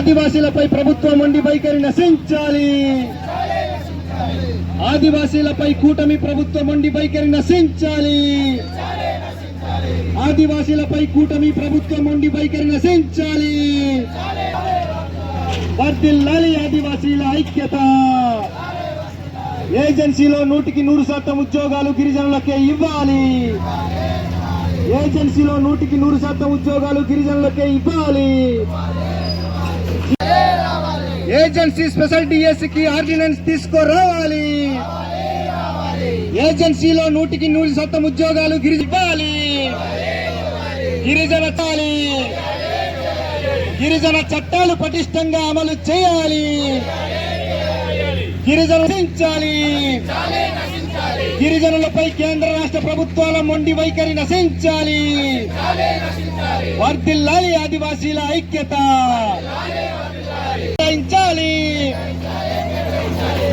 ఆదివాసీలపై ప్రభుత్వం ఉండి వైఖరి నశించాలి. ఆదివాసీలపై కూటమి ప్రభుత్వం ఉండి వైఖరి నశించాలి. ఆదివాసీలపై కూటమి ప్రభుత్వం ఉండి వైఖరి నశించాలి. వర్దిల్లాలి ఆదివాసీల ఐక్యత. ఏజెన్సీలో నూటికి నూరు శాతం ఉద్యోగాలు గిరిజనులకే ఇవ్వాలి. ఏజెన్సీలో నూటికి నూరు శాతం ఉద్యోగాలు గిరిజనులకే ఇవ్వాలి. ఏజెన్సీ స్పెషల్ డిఎస్సికి ఆర్డినెన్స్ తీసుకురావాలి. ఏజెన్సీలో నూటికి నూరు శాతం ఉద్యోగాలు గిరిజ గిరిజన గిరిజన చట్టాలు పటిష్టంగా అమలు చేయాలి. గిరిజనులు నశించాలి. గిరిజనులపై కేంద్ర రాష్ట్ర ప్రభుత్వాల మొండి వైఖరి నశించాలి. వర్దిల్లాలి ఆదివాసీల ఐక్యత.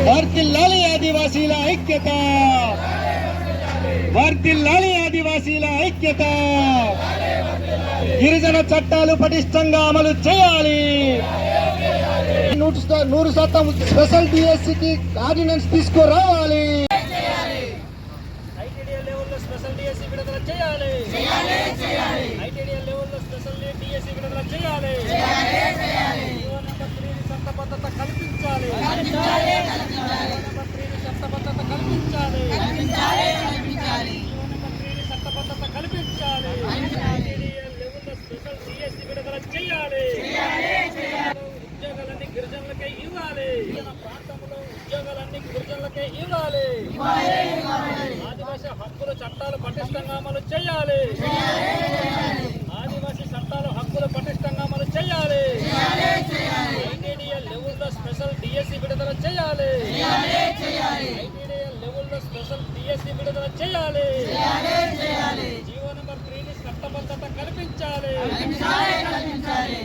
వర్దిల్లాలి ఆదివాసీల ఐక్యత. వర్దిల్లాలి ఆదివాసీల ఐక్యత. గిరిజన చట్టాలు పటిష్టంగా అమలు చేయాలి. నూరు నూరు శాతం స్పెషల్ డిఎస్సికి ఆర్డినెన్స్ తీసుకురావాలి. ఐటీడీఎల్ లెవెల్లో స్పెషల్ డిఎస్సీ విడుదల చేయాలి. ఐటీడీఎల్ లెవెల్లో స్పెషల్ డిఎస్సీ విడుదల చేయాలి జీవో నెంబర్ త్రీని చట్టబద్ధత కల్పించాలి జీవో నెంబర్ త్రీని చట్టబద్ధత కల్పించాలి జీవో నెంబర్ త్రీని చట్టబద్ధత కల్పించాలి ఐటీడీఎల్ లెవెల్లో స్పెషల్ డిఎస్సీ విడుదల చేయాలి ఉద్యోగాలన్నీ గిరిజనులకే ఇవ్వాలి గిరిజన ప్రాంతంలో ఉద్యోగాలన్నీ గిరిజనులకే ఇవ్వాలి. ఆదివాసీ హక్కుల చట్టాలు పటిష్టంగా అమలు చేయాలి. ఆదివాసీ చట్టాలు హక్కులు పటిష్టంగా అమలు చేయాలి. ఐటీడీఎల్ లెవెల్లో స్పెషల్ డిఎస్సి విడుదల చేయాలి. ఐటీడీఎల్ లెవెల్లో స్పెషల్ డిఎస్సి విడుదల చేయాలి. జీవో నెంబర్ త్రీని చట్టబద్ధత కల్పించాలి. జీవో కల్పించాలి.